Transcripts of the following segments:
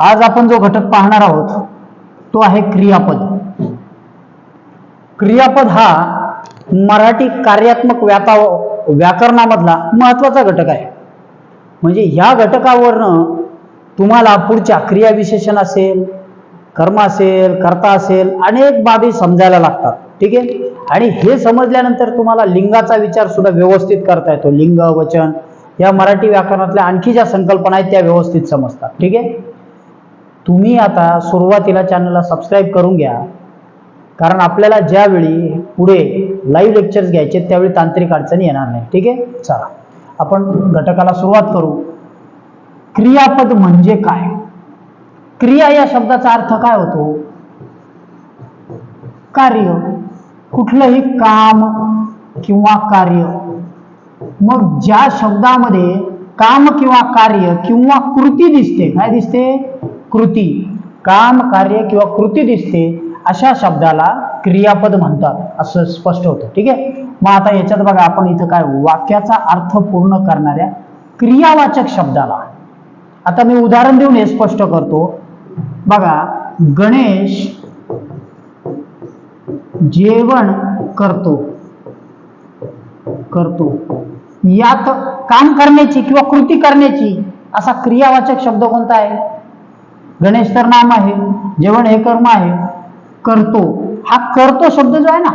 आज आपण जो घटक पाहणार आहोत तो आहे क्रियापद. क्रियापद हा मराठी कार्यात्मक व्यापा व्याकरणामधला महत्त्वाचा घटक आहे. म्हणजे ह्या घटकावरनं तुम्हाला पुढच्या क्रियाविशेषण असेल कर्म असेल कर्ता असेल अनेक बाबी समजायला लागतात. ठीक आहे? आणि हे समजल्यानंतर तुम्हाला लिंगाचा विचार सुद्धा व्यवस्थित करता येतो. लिंग वचन या मराठी व्याकरणातल्या आणखी ज्या संकल्पना आहेत त्या व्यवस्थित समजतात. ठीक आहे? तुम्ही आता सुरुवातीला चॅनलला सबस्क्राईब करून घ्या. कारण आपल्याला ज्यावेळी पुढे लाईव्ह लेक्चर्स घ्यायचे त्यावेळी तांत्रिक अडचणी येणार नाही. ठीक आहे? चला. आपण घटकाला सुरुवात करू. क्रियापद म्हणजे काय? क्रिया या शब्दाचा अर्थ काय होतो? कार्य. कुठलंही काम किंवा कार्य. मग ज्या शब्दामध्ये काम किंवा कार्य किंवा कृती दिसते काय दिसते? कृती काम कार्य किंवा कृती दिसते अशा शब्दाला क्रियापद म्हणतात असं स्पष्ट होतं. ठीक आहे? मग आता याच्यात बघा आपण इथं काय वाक्याचा अर्थ पूर्ण करणाऱ्या क्रियावाचक शब्दाला. आता मी उदाहरण देऊन हे स्पष्ट करतो. बघा गणेश जेवण करतो. करतो. यात काम करण्याची किंवा कृती करण्याची असा क्रियावाचक शब्द कोणता आहे? गणेश तर नाम आहे जेवण हे कर्म आहे. करतो. हा करतो शब्द जो आहे ना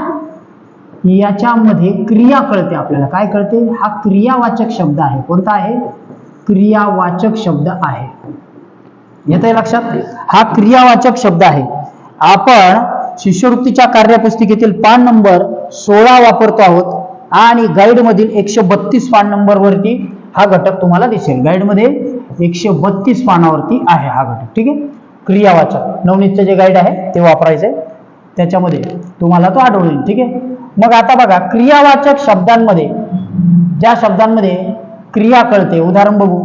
याच्यामध्ये क्रिया कळते आपल्याला. काय कळते? हा क्रियावाचक शब्द आहे. कोणता आहे? क्रियावाचक शब्द आहे. येत आहे लक्षात? हा क्रियावाचक शब्द आहे. आपण शिष्यवृत्तीच्या कार्यपुस्तिकेतील पान नंबर सोळा वापरतो आहोत आणि गाईडमधील एकशे बत्तीस पान नंबरवरती हा घटक तुम्हाला दिसेल. गाईडमध्ये एकशे बत्तीस पानावरती आहे हा घटक. ठीक आहे? क्रियावाचक. नवनीतचं जे गाईड आहे ते वापरायचं आहे त्याच्यामध्ये तुम्हाला तो आढळून येईल. ठीक आहे? मग आता बघा क्रियावाचक शब्दांमध्ये ज्या शब्दांमध्ये क्रिया कळते उदाहरण बघू.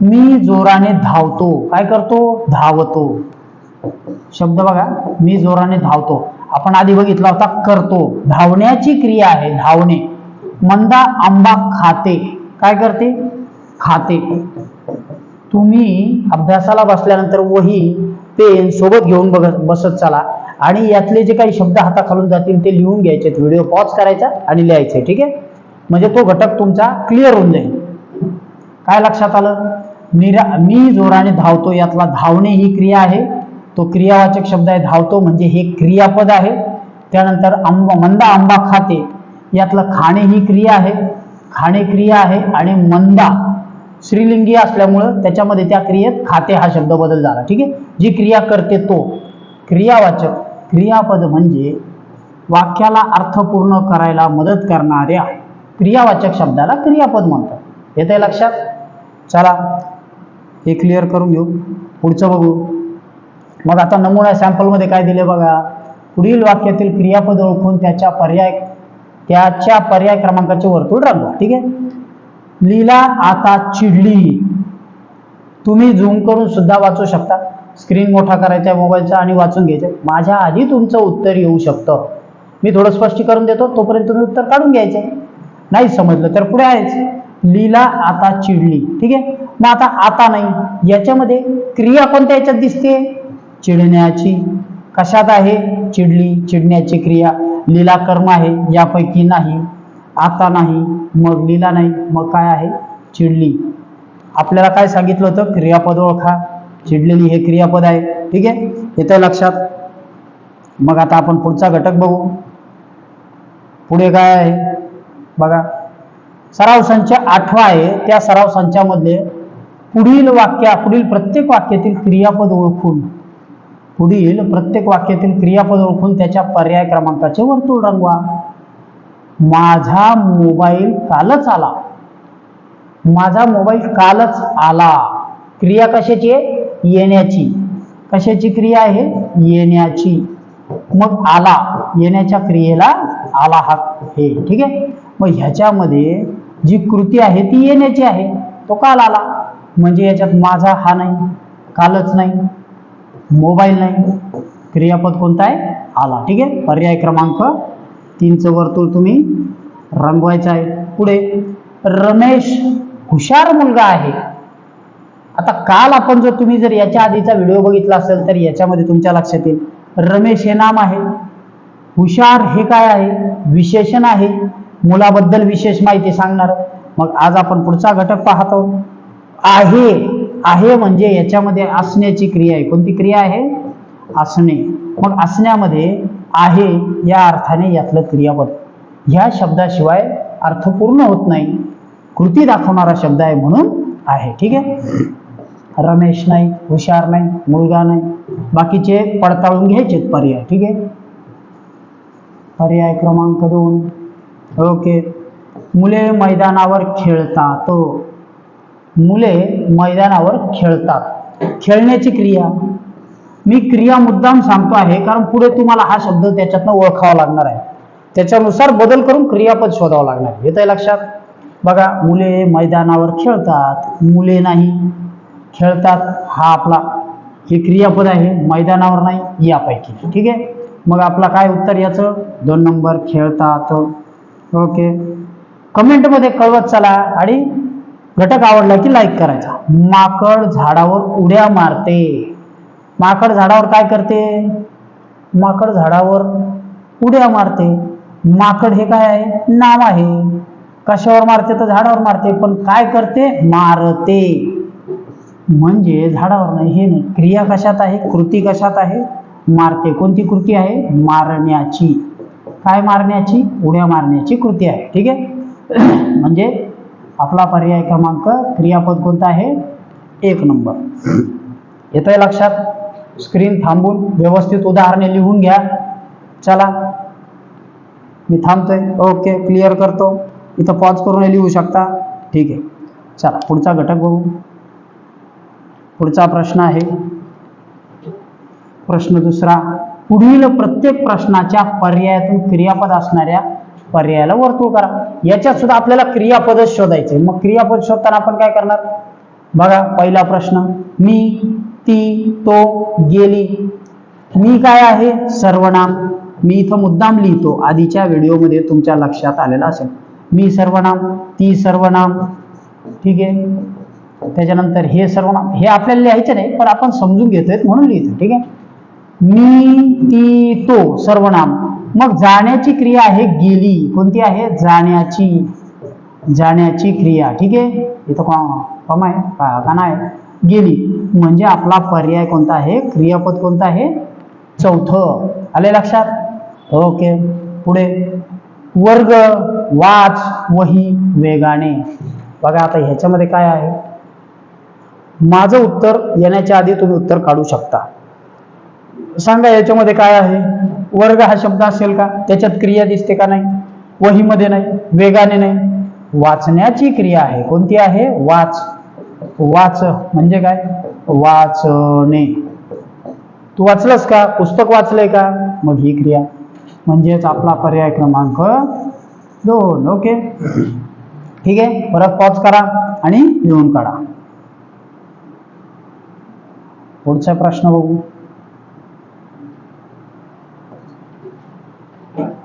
मी जोराने धावतो. काय करतो? धावतो. शब्द बघा मी जोराने धावतो. आपण आधी बघितला होता करतो. धावण्याची क्रिया आहे धावणे. मंदा आंबा खाते. काय करते? खाते. तुम्ही अभ्यासाला बसल्यानंतर वही पेन सोबत घेऊन बघत बसत चला. आणि यातले जे काही शब्द हाताखालून जातील ते लिहून घ्यायचे व्हिडिओ पॉज करायचा आणि लिहायचे ठीक आहे? म्हणजे तो घटक तुमचा क्लिअर होऊन जाईल. काय लक्षात आलं? निरा मी जोराने धावतो यातला धावणे ही क्रिया आहे. तो क्रियावाचक शब्द आहे धावतो म्हणजे हे क्रियापद आहे. त्यानंतर आंबा मंदा आंबा खाते. यातलं खाणे ही क्रिया आहे. खाणे क्रिया आहे आणि मंदा श्रीलिंगी असल्यामुळं त्याच्यामध्ये त्या क्रियेत खाते हा शब्द बदल झाला. ठीक आहे? जी क्रिया करते तो क्रियावाचक क्रियापद म्हणजे वाक्याला अर्थपूर्ण करायला मदत करणाऱ्या क्रियावाचक शब्दाला क्रियापद म्हणतात. येते लक्षात? चला हे क्लिअर करून घेऊ. पुढचं बघू. मग आता नमुना सॅम्पलमध्ये काय दिले बघा? पुढील वाक्यातील क्रियापद ओळखून त्याच्या पर्याय त्याच्या पर्याय क्रमांकाचे वर्तुळ रंगवा ठीक आहे? लीला आता चिडली. तुम्ही झूम करून सुद्धा वाचू शकता. स्क्रीन मोठा करायचा मोबाईलचा आणि वाचून घ्यायचं आहे. माझ्या आधी तुमचं उत्तर येऊ शकतं. मी थोडं स्पष्टीकरण देतो तोपर्यंत तुम्ही उत्तर काढून घ्यायचे नाही समजलं तर पुढे आहेच. लीला आता चिडली ठीक आहे? मग आता आता नाही. याच्यामध्ये क्रिया कोणत्या याच्यात दिसते चिडण्याची. कशात आहे? चिडली चिडण्याची क्रिया. लीला कर्म आहे यापैकी नाही आता नाही मग लीला नाही मग काय आहे? चिडली. आपल्याला काय सांगितलं होतं? क्रियापद ओळखा. चिडलेली हे क्रियापद आहे. ठीक आहे? येतं लक्षात? मग आता आपण पुढचा घटक बघू. पुढे काय आहे? बघा. सराव संच आठवा आहे. त्या सराव संचामध्ये पुढील वाक्या पुढील प्रत्येक वाक्यातील क्रियापद ओळखून पुढील प्रत्येक वाक्यातील क्रियापद ओळखून त्याच्या पर्याय क्रमांकाचे वर्तुळ रंगवा. माझा मोबाईल कालच आला. माझा मोबाईल कालच आला. क्रिया कशाची आहे? येण्याची. कशाची क्रिया आहे? येण्याची. मग आला. येण्याच्या क्रियेला आला हा हे. ठीक आहे? मग ह्याच्यामध्ये जी कृती आहे ती येण्याची आहे. तो काल आला. म्हणजे याच्यात माझा हा नाही. कालच नाही. मोबाईल नाही. क्रियापद कोणता आहे? आला. ठीक आहे? पर्याय क्रमांक तीनचं वर्तुळ तुम्ही रंगवायचं आहे. पुढे रमेश हुशार मुलगा आहे. आता काल आपण जर तुम्ही जर याच्या आधीचा व्हिडिओ बघितला असेल तर याच्यामध्ये तुमच्या लक्षात येईल. रमेश हे नाम आहे. हुशार हे काय आहे? विशेषण आहे. मुलाबद्दल विशेष माहिती सांगणार. मग आज आपण पुढचा घटक पाहतो. आहे. आहे म्हणजे याच्यामध्ये असण्याची क्रिया आहे. कोणती क्रिया आहे? असणे. मग असण्यामध्ये आहे या अर्थाने यातलं क्रियापद. ह्या शब्दाशिवाय अर्थ पूर्ण होत नाही. कृती दाखवणारा शब्द आहे म्हणून आहे. ठीक आहे? रमेश नाही हुशार नाही मुलगा नाही. बाकीचे पडताळून घ्यायचे पर्याय. ठीक आहे? पर्याय क्रमांक दोन. ओके. मुले मैदानावर खेळतात. मुले मैदानावर खेळतात. खेळण्याची क्रिया. मी क्रिया मुद्दाम सांगतो आहे कारण पुढे तुम्हाला हा शब्द त्याच्यातनं ओळखावा लागणार आहे. त्याच्यानुसार बदल करून क्रियापद शोधावं लागणार आहे. येत आहे लक्षात? बघा मुले मैदानावर खेळतात मुले नाही. खेळतात हा आपला हे क्रियापद आहे मैदानावर नाही यापैकी. ठीक आहे? मग आपला काय उत्तर याचं? दोन नंबर खेळतात. ओके. कमेंटमध्ये कळवत चला आणि घटक आवडला की लाईक करायचा. माकड झाडावर उड्या मारते. माकड झाडावर काय करते? माकड झाडावर उड्या मारते. माकड हे काय आहे? नाम आहे. कशावर मारते? तर झाडावर मारते. पण काय करते? मारते. म्हणजे झाडावर नाही हे नाही. क्रिया कशात आहे? कृती कशात आहे? मारते. कोणती कृती आहे? मारण्याची. काय मारण्याची? उड्या मारण्याची कृती आहे. ठीक आहे? म्हणजे आपला पर्याय क्रमांक क्रियापद कोणता आहे? एक नंबर. येत आहे लक्षात? स्क्रीन थांबून व्यवस्थित उदाहरणे लिहून घ्या. चला. मी थांबतोय. ओके क्लिअर करतो. इथं पॉज करून लिहू शकता. ठीक आहे. चला पुढचा घटक बघू. पुढचा प्रश्न आहे. प्रश्न दुसरा पुढील प्रत्येक प्रश्नाच्या पर्यायातून क्रियापद असणाऱ्या पर्यायाला वर्तुळ करा. याच्यात सुद्धा आपल्याला क्रियापद शोधायचे. मग क्रियापद शोधताना आपण काय करणार? बघा पहिला प्रश्न. मी ती तो गेली. मी काय आहे? सर्वनाम. मी इथं मुद्दाम लिहितो. आधीच्या व्हिडिओमध्ये तुमच्या लक्षात आलेला असेल. मी सर्वनाम ती सर्वनाम. ठीक आहे? त्याच्यानंतर हे सर्वनाम. हे आपल्याला लिहायचं नाही पण आपण समजून घेतोय म्हणून लिहितो. ठीक आहे? मी ती तो सर्वनाम. मग जाण्याची क्रिया आहे गेली. कोणती आहे? जाण्याची. जाण्याची क्रिया. ठीक आहे? इथं कॉम आहे. का का नाही गेली. म्हणजे आपला पर्याय कोणता आहे? क्रियापद कोणता आहे? चौथं. आले लक्षात? ओके. पुढे. वर्ग वाच वही वेगाने. बघा आता ह्याच्यामध्ये काय आहे? माझं उत्तर येण्याच्या आधी तुम्ही उत्तर काढू शकता. सांगा याच्यामध्ये काय आहे? वर्ग हा शब्द असेल का? त्याच्यात क्रिया दिसते का नाही? वहीमध्ये नाही वेगाने नाही. वाचण्याची क्रिया आहे. कोणती आहे? वाच. वाच म्हणजे काय? वाचणे. तू वाचलंस का? पुस्तक वाचलंय का? मग ही क्रिया. म्हणजेच आपला पर्याय क्रमांक दोन. ओके? ठीक आहे? परत पॉज करा आणि लिहून काढा. पुढचा प्रश्न बघू.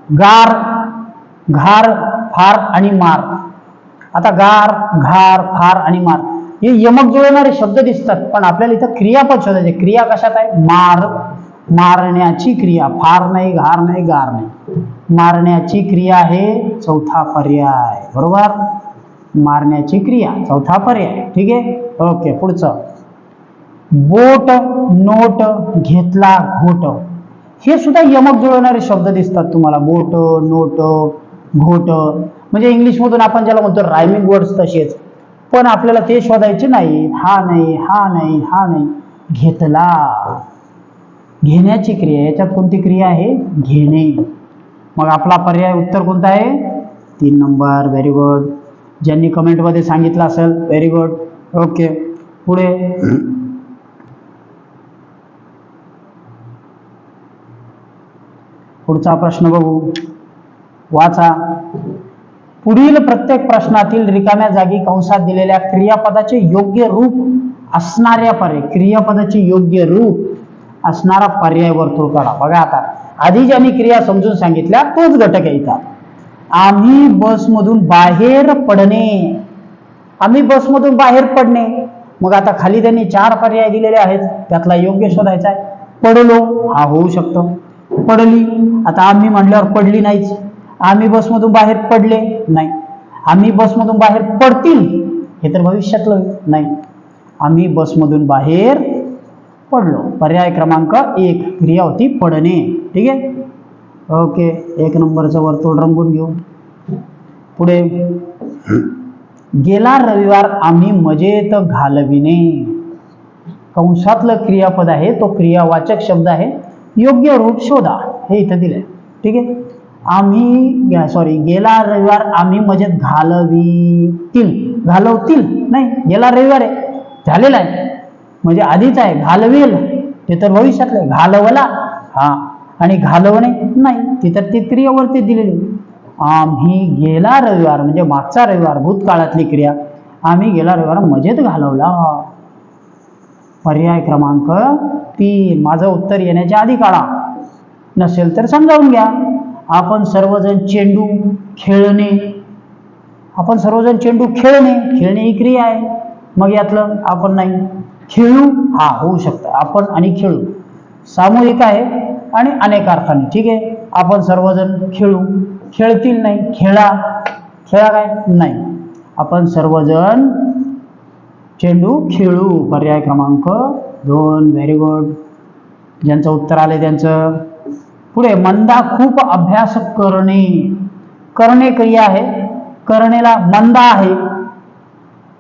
गार घार फार आणि मार. आता गार घार फार आणि मार हे यमक जुळवणारे शब्द दिसतात पण आपल्याला इथं क्रियापद शोधायचे क्रिया कशात आहे? मार मारण्याची क्रिया. फार नाही घार नाही गार नाही. मारण्याची क्रिया आहे चौथा पर्याय. बरोबर? मारण्याची क्रिया चौथा पर्याय. ठीक आहे? ओके पुढचं. बोट नोट घेतला घोट. हे सुद्धा यमक जुळवणारे शब्द दिसतात तुम्हाला. बोट नोट घोट. म्हणजे इंग्लिशमधून आपण ज्याला म्हणतो रायमिंग वर्ड्स तसेच. पण आपल्याला ते शोधायचे नाही. हा नाही हा नाही हा नाही. घेतला. घेण्याची क्रिया. याच्यात कोणती क्रिया आहे? घेणे. मग आपला पर्याय उत्तर कोणता आहे? तीन नंबर. व्हेरी गुड ज्यांनी कमेंटमध्ये सांगितलं असेल व्हेरी गुड ओके पुढे. पुढचा प्रश्न बघू. वाचा. पुढील प्रत्येक प्रश्नातील रिकाम्या जागी कंसात दिलेल्या क्रियापदाचे योग्य रूप असणाऱ्या पर्याय क्रियापदाचे योग्य रूप असणारा पर्याय वर्तुळ करा बघा आता. आधी ज्यांनी क्रिया समजून सांगितल्या तोच घटक आहे इथं. आम्ही बसमधून बाहेर पडणे. आम्ही बसमधून बाहेर पडणे. मग आता खाली त्यांनी चार पर्याय दिलेले आहेत. त्यातला योग्य शोधायचा आहे. पडलो. हा होऊ शकतो. पडली. आता आम्ही म्हणल्यावर पडली नाहीच. आम्ही बसमधून बाहेर पडले? नाही. आम्ही बसमधून बाहेर पडतील? हे तर भविष्यातलं नाही. आम्ही बसमधून बाहेर पडलो. पर्याय क्रमांक एक क्रिया होती पडणे. ठीक आहे? ओके. एक नंबरचं वर्तुळ रंगून घेऊ. पुढे. गेला रविवार आम्ही मजेत घालविणे. कंसातलं क्रियापद आहे तो क्रियावाचक शब्द आहे. योग्य रूप शोधा. हे इथं दिलंय. ठीक आहे? आम्ही सॉरी गेला रविवार आम्ही मजेत घालवीतील. घालवतील? नाही गेला रविवार आहे. झालेला आहे. म्हणजे आधीच आहे. घालवेल. ते तर भविष्यातलं आहे. घालवला. हा. आणि घालवणे नाही. ती तर ती क्रियावरती दिलेली आम्ही गेला रविवार म्हणजे मागचा रविवार भूतकाळातली क्रिया. आम्ही गेला रविवार मजेत घालवला. पर्याय क्रमांक तीन. माझं उत्तर येण्याच्या आधी काढा. नसेल तर समजावून घ्या. आपण सर्वजण चेंडू खेळणे. आपण सर्वजण चेंडू खेळणे. खेळणे ही क्रिया आहे. मग यातलं आपण नाही. खेळू? हा होऊ शकतं. आपण आणि खेळू. सामूहिक आहे आणि अनेक अर्थाने. ठीक आहे? आपण सर्वजण खेळू. खेळतील नाही. खेळा. खेळा काय? नाही. आपण सर्वजण चेंडू खेळू पर्याय क्रमांक दोन. व्हेरी गुड ज्यांचं उत्तर आले त्यांचं. पुढे मंदा खूप अभ्यास करणे करणे क्रिया आहे. करणेला मंदा आहे.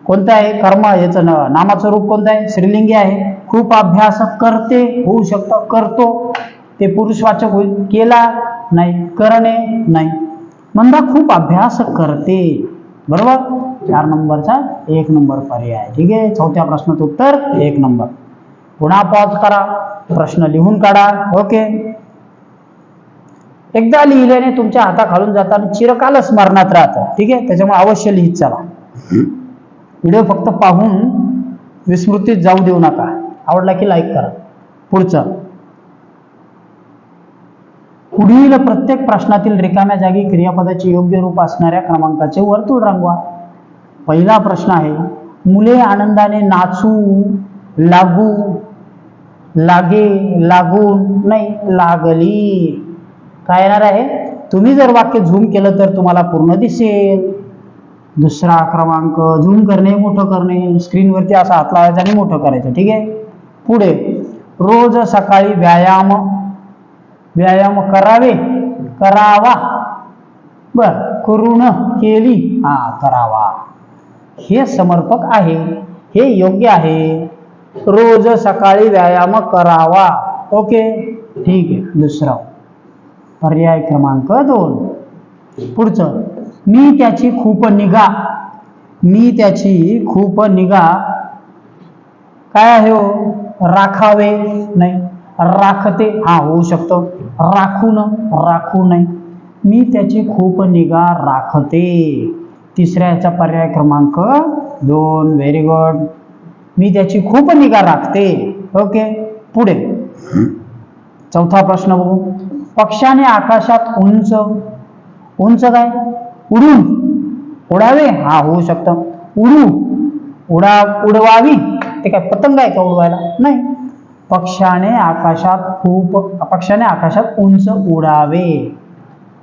कोणतं आहे? कर्म. याचं नामाचं रूप कोणतं आहे? श्रीलिंगी आहे. खूप अभ्यास करते होऊ शकतं करतो. ते पुरुषवाचक होईल. केला नाही करणे नाही. मंदा खूप अभ्यास करते. बरोबर? चार नंबरचा एक नंबर पर्याय. ठीक आहे? चौथ्या प्रश्नाचं उत्तर एक नंबर. पुन्हा पॉज करा. प्रश्न लिहून काढा. ओके? एकदा लिहिल्याने तुमच्या हाताखालून जाताना चिरकाल स्मरणात राहतं. ठीक आहे? त्याच्यामुळे अवश्य लिहित चला. व्हिडिओ फक्त पाहून विस्मृतीत जाऊ देऊ नका. आवडला की लाईक करा. पुढचं. पुढील प्रत्येक प्रश्नातील रिकाम्या जागी क्रियापदाचे योग्य रूप असणाऱ्या क्रमांकाचे वर्तुळ रंगवा. पहिला प्रश्न आहे मुले आनंदाने नाचू लागू लागे लागून नाही लागली. काय येणार आहे? तुम्ही जर वाक्य झूम केलं तर तुम्हाला पूर्ण दिसेल. दुसरा क्रमांक झूम करणे मोठं करणे. स्क्रीनवरती असा हात लावायचा आणि मोठं करायचं ठीक आहे? पुढे रोज सकाळी व्यायाम व्यायाम करावे करावा. बर करून केली. हा करावा. हे समर्पक आहे हे योग्य आहे. रोज सकाळी व्यायाम करावा. ओके? ठीक आहे. दुसरा. पर्याय क्रमांक दोन. पुढचं. मी त्याची खूप निगा. मी त्याची खूप निगा. काय आहे हो? राखावे? नाही. राखते. हा होऊ शकतो. राखून राखू नये मी त्याची खूप निगा राखते. तिसऱ्या याचा पर्याय क्रमांक दोन. व्हेरी गुड मी त्याची खूप निगा राखते. ओके पुढे. चौथा प्रश्न बघू. पक्षाने आकाशात उंच उंच काय? उडून. उडावे? हा होऊ शकतं. उडू. उडा उडवावी. ते काय पतंग आहे का उडवायला? नाही. पक्षाने आकाशात खूप पक्षाने आकाशात उंच उडावे.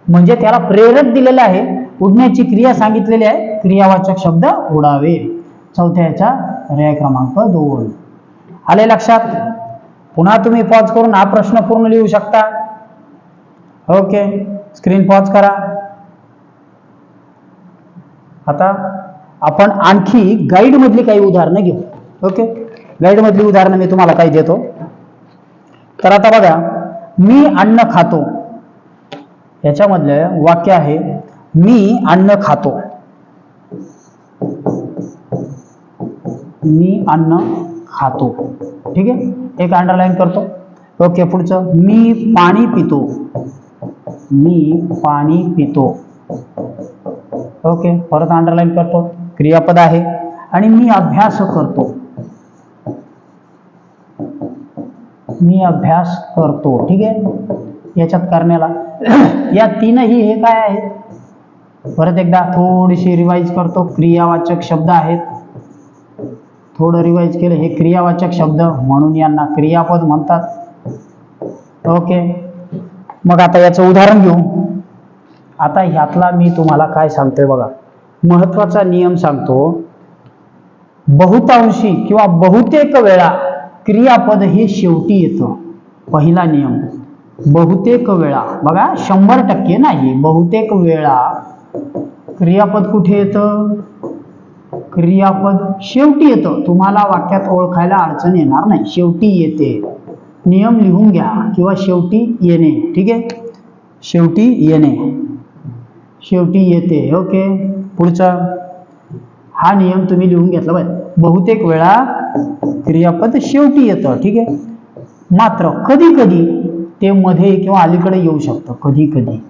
म्हणजे त्याला प्रेरक दिलेलं आहे. उडण्याची क्रिया सांगितलेली आहे. क्रियावाचक शब्द उडावे. चौथ्या याचा पर्याय क्रमांक दोन. आले लक्षात? पुन्हा तुम्ही पॉज करून हा प्रश्न पूर्ण लिहू शकता. ओके. स्क्रीन पॉज करा. आता आपण आणखी गाईडमधली काही उदाहरणं घेऊ. ओके. गाईड उदाहरणं मी तुम्हाला काही देतो. तर आता बघा मी अन्न खातो. याच्यामधलं वाक्य आहे मी अन्न खातो. मी अन्न खातो. ठीक आहे? एक अंडरलाईन करतो. ओके पुढचं. मी पाणी पितो. मी पाणी पितो. ओके परत अंडरलाईन करतो. क्रियापद आहे. आणि मी अभ्यास करतो. मी अभ्यास करतो ठीक आहे? याच्यात करण्याला. या तीनही हे काय आहे परत एकदा थोडीशी रिवाईज करतो. क्रियावाचक शब्द आहेत. थोडं रिवाईज केलं हे क्रियावाचक शब्द म्हणून यांना क्रियापद म्हणतात. ओके मग आता याचं उदाहरण घेऊ. आता ह्यातला मी तुम्हाला काय सांगतोय बघा. महत्त्वाचा नियम सांगतो. बहुतांशी किंवा बहुतेक वेळा क्रियापद हे शेवटी येतं. पहिला नियम बहुतेक वेळा. बघा शंभर टक्के नाही बहुतेक वेळा. क्रियापद कुठे येतं? क्रियापद शेवटी येतं. तुम्हाला वाक्यात ओळखायला अडचण येणार नाही. शेवटी येते. नियम लिहून घ्या किंवा शेवटी येणे. ठीक आहे? शेवटी येणे. शेवटी येते. ओके? पुढचा. हा नियम तुम्ही लिहून घेतला पाहिजे. बहुतेक वेळा क्रियापद शेवटी येतं ठीक आहे? मात्र कधी कधी ते मध्ये किंवा अलीकडे येऊ शकतं. कधी कधी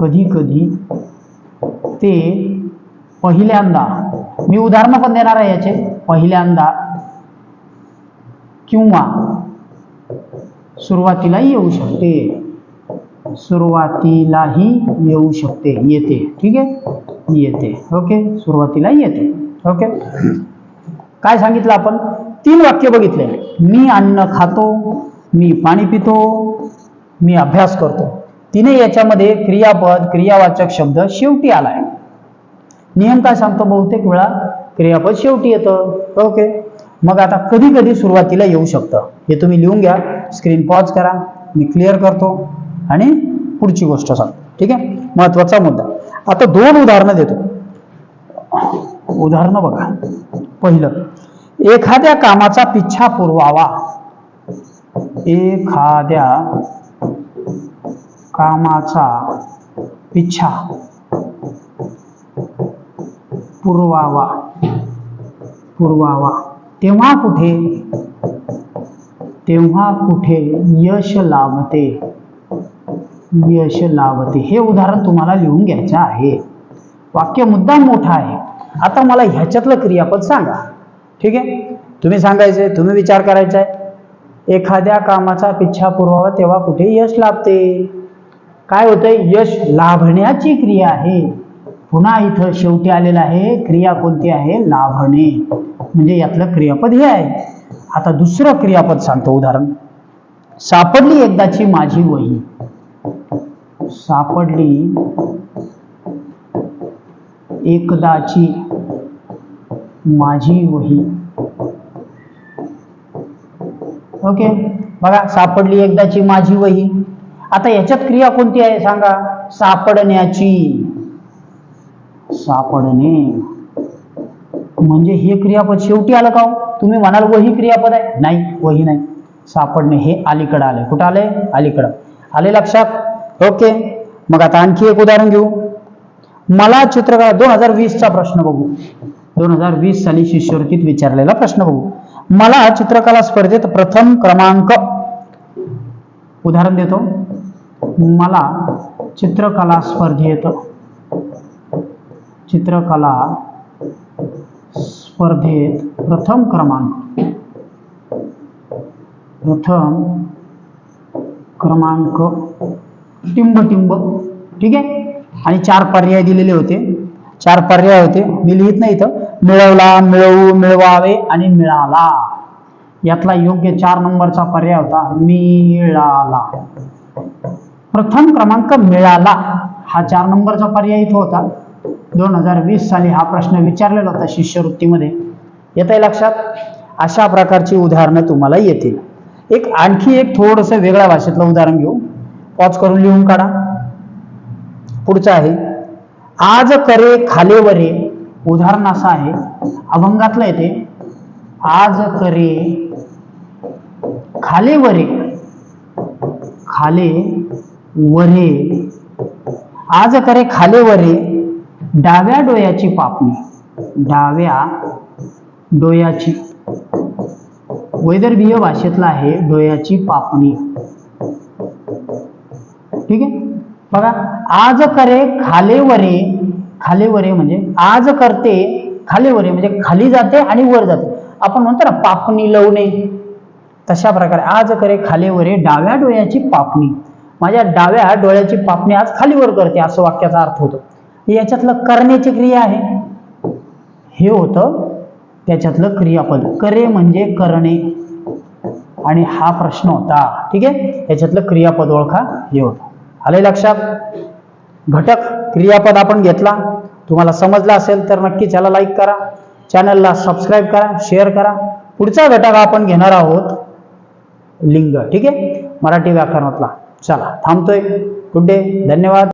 कधी कधी ते पहिल्यांदा मी उदाहरणं पण देणार आहे याचे. पहिल्यांदा किंवा सुरुवातीलाही येऊ शकते. सुरुवातीलाही येऊ शकते. येते. ठीक आहे? येते. ओके? सुरुवातीला येते. ओके? काय सांगितलं आपण? तीन वाक्य बघितले. मी अन्न खातो मी पाणी पितो मी अभ्यास करतो. तिने याच्यामध्ये क्रियापद क्रियावाचक शब्द शेवटी आलाय. नियम काय सांगतो बहुतेक वेळा? क्रियापद शेवटी येतं. ओके. मग आता कधी कधी सुरुवातीला येऊ शकतं. हे तुम्ही लिहून घ्या. स्क्रीन पॉज करा. मी क्लिअर करतो. आणि पुढची गोष्ट सांग ठीक आहे? महत्त्वाचा मुद्दा. आता दोन उदाहरणं देतो. उदाहरणं बघा. पहिलं एखाद्या कामाचा पिच्छा पुरवावा. एखाद्या कामाचा पिच्छा पुरवावा. पुरवावा. तेव्हा कुठे? तेव्हा कुठे यश लाभते? यश लाभते. हे उदाहरण तुम्हाला लिहून घ्यायचं आहे. वाक्य मुद्दाम मोठा आहे. आता मला ह्याच्यातलं क्रियापद सांगा. ठीक आहे? तुम्ही सांगायचे तुम्ही विचार करायचा आहे. एखाद्या कामाचा पिच्छा पुरवावा तेव्हा कुठे यश लाभते? काय होतंय? यश लाभण्याची क्रिया आहे. पुन्हा इथं शेवटी आलेलं आहे क्रिया कोणती आहे? लाभणे. म्हणजे यातलं क्रियापद हे आहे. आता दुसरं क्रियापद सांगतो उदाहरण. सापडली एकदाची माझी वही. सापडली एकदाची माझी वही. ओके बघा सापडली एकदाची माझी वही. आता याच्यात क्रिया कोणती आहे सांगा? सापडण्याची. सापडणे. म्हणजे हे क्रियापद शेवटी आलं का हो? तुम्ही म्हणाल वही क्रियापद आहे. नाही वही नाही. सापडणे हे अलीकडं आलंय. कुठं आलंय? अलीकडं. आले लक्षात? ओके मग आता आणखी एक उदाहरण घेऊ. मला चित्रकला दोन हजार वीसचा प्रश्न बघू. दोन हजार वीस साली शिष्यवृत्तीत विचारलेला प्रश्न बघू मला चित्रकला स्पर्धेत प्रथम क्रमांक. उदाहरण देतो. मला चित्रकला स्पर्धेत चित्रकला स्पर्धेत प्रथम क्रमांक. प्रथम क्रमांक. टिंब टिंब. ठीक आहे? आणि चार पर्याय दिलेले होते. चार पर्याय होते. मी लिहित नाही इथं. मिळवला मिळवू मिळवावे आणि मिळाला. यातला योग्य चार नंबरचा पर्याय होता. मिळाला. प्रथम क्रमांक मिळाला. हा चार नंबरचा पर्याय इथं होता. दोन हजार वीस साली हा प्रश्न विचारलेला होता शिष्यवृत्तीमध्ये. येत आहे लक्षात? अशा प्रकारची उदाहरणं तुम्हाला येतील. एक आणखी एक थोडंसं वेगळ्या भाषेतलं उदाहरण घेऊ. पॉज करून लिहून काढा. पुढचं आहे. आज करे खाले वरे. उदाहरण असं आहे अभंगातलं येते आज करे खाले वरे. खाले वरे. आज करे खाले वरे डाव्या डोळ्याची पापणी. डाव्या डोळ्याची. वैदर्भीय भाषेतला आहे डोळ्याची पापणी. ठीक आहे? बघा आज करे खालेवरे खालेवरे म्हणजे आज करते खालेवरे म्हणजे खाली जाते आणि वर जाते. आपण म्हणतो ना पापणी लवणे. तशा प्रकारे आज करे खालेवरे डाव्या डोळ्याची पापणी. माझ्या डाव्या डोळ्याची पापणी आज खालीवर करते असं वाक्याचा अर्थ होतो. याच्यातलं करण्याची क्रिया आहे. हे होतं त्याच्यातलं क्रियापद. करे म्हणजे करणे. आणि हा प्रश्न होता. ठीक आहे? याच्यातलं क्रियापद ओळखा हे होतं. आलंय लक्षात? घटक क्रियापद आपण घेतला. तुम्हाला समजला असेल तर नक्कीच याला लाईक करा. चॅनलला सबस्क्राईब करा शेअर करा. पुढचा घटक आपण घेणार आहोत लिंग. ठीक आहे? मराठी व्याकरणातला. चला थांबतोय. गुड डे धन्यवाद.